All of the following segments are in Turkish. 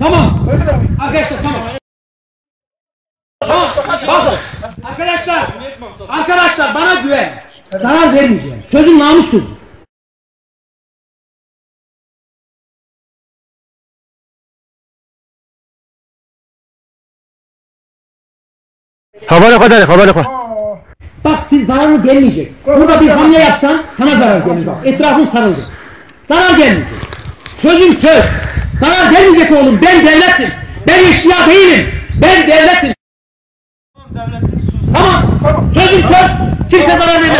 Tamam. Arkadaşlar tamam. Tamam. Bakın. Arkadaşlar. Arkadaşlar bana güven. Zarar vermeyeceğim. Sözüm namus sözü. Havale kadar, havale kadar. Aa, Bak siz zararı gelmeyecek. Burada bir hamle yapsan sana zarar gelir bak. Etrafın sarıldı. Zarar gelmeyecek. Sözüm söz. Zarar gelmeyecek oğlum. Ben devletim. Ben eşkıya değilim. Ben devletim. Tamam. Tamam. Sözüm söz. Kimse zarar vermez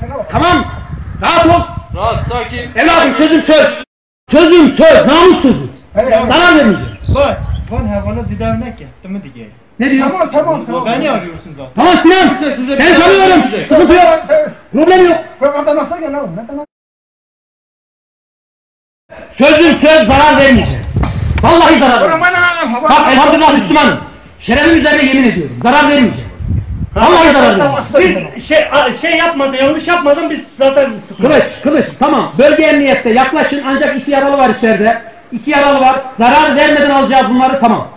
sana bak. Tamam. Rahat ol. Rahat, sakin. Evladım sözüm söz. Sözüm söz. Namus sözü. Zarar vermeyeceğim. Bak, ben hayvanı didermek yaptım mı diye. Ne diyor? Tamam tamam tamam. Beni arıyorsun zaten. Tamam Sinan. size bir Ben şey söyleyecek. Sıkıntı yok. Problem yok. Ben ben nasıl gel lan? Sözüm söz zarar vermeyeceğim. Vallahi zarar vermeyeceğim. Bak elhamdülillah Müslümanım. Şerefim üzerine yemin ediyorum. Zarar vermeyeceğim. Vallahi zarar vermeyeceğim. Biz şey şey yapmadı, yanlış yapmadım biz zaten Kılıç, kılıç. Tamam. Bölge emniyette yaklaşın ancak iki yaralı var içeride. İki yaralı var. Zarar vermeden alacağız bunları. Tamam.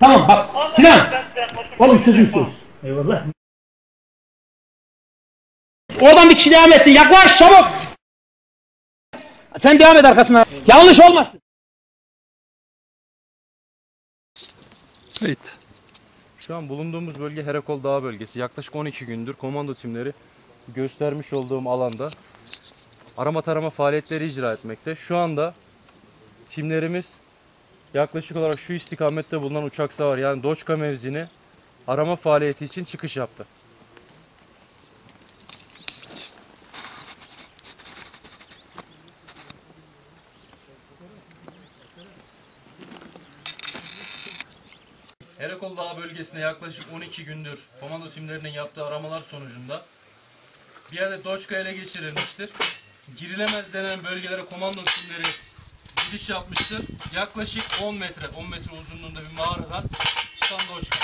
Tamam bak. Sinan. Oğlum sözüm söz. Eyvallah. Oradan bir kişi devam etsin. Yaklaş çabuk. Sen devam et arkasına. Yanlış olmasın. Kayıt. Şu an bulunduğumuz bölge Herakol Dağı bölgesi. Yaklaşık 12 gündür komando timleri göstermiş olduğum alanda arama tarama faaliyetleri icra etmekte. Şu anda timlerimiz yaklaşık olarak şu istikamette bulunan uçak savar yani Doçka mevzini arama faaliyeti için çıkış yaptı. Herakol Dağı bölgesine yaklaşık 12 gündür komando timlerinin yaptığı aramalar sonucunda bir adet Doçka ele geçirilmiştir. Girilemez denen bölgelere komando timleri giriş yapmıştır. Yaklaşık 10 metre, 10 metre uzunluğunda bir mağaradan çıkan Doçka.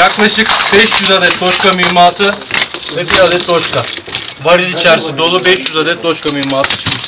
Yaklaşık 500 adet Doçka mühimmatı ve bir adet Doçka. Varil içerisi dolu 500 adet Doçka mühimmatı çıktı.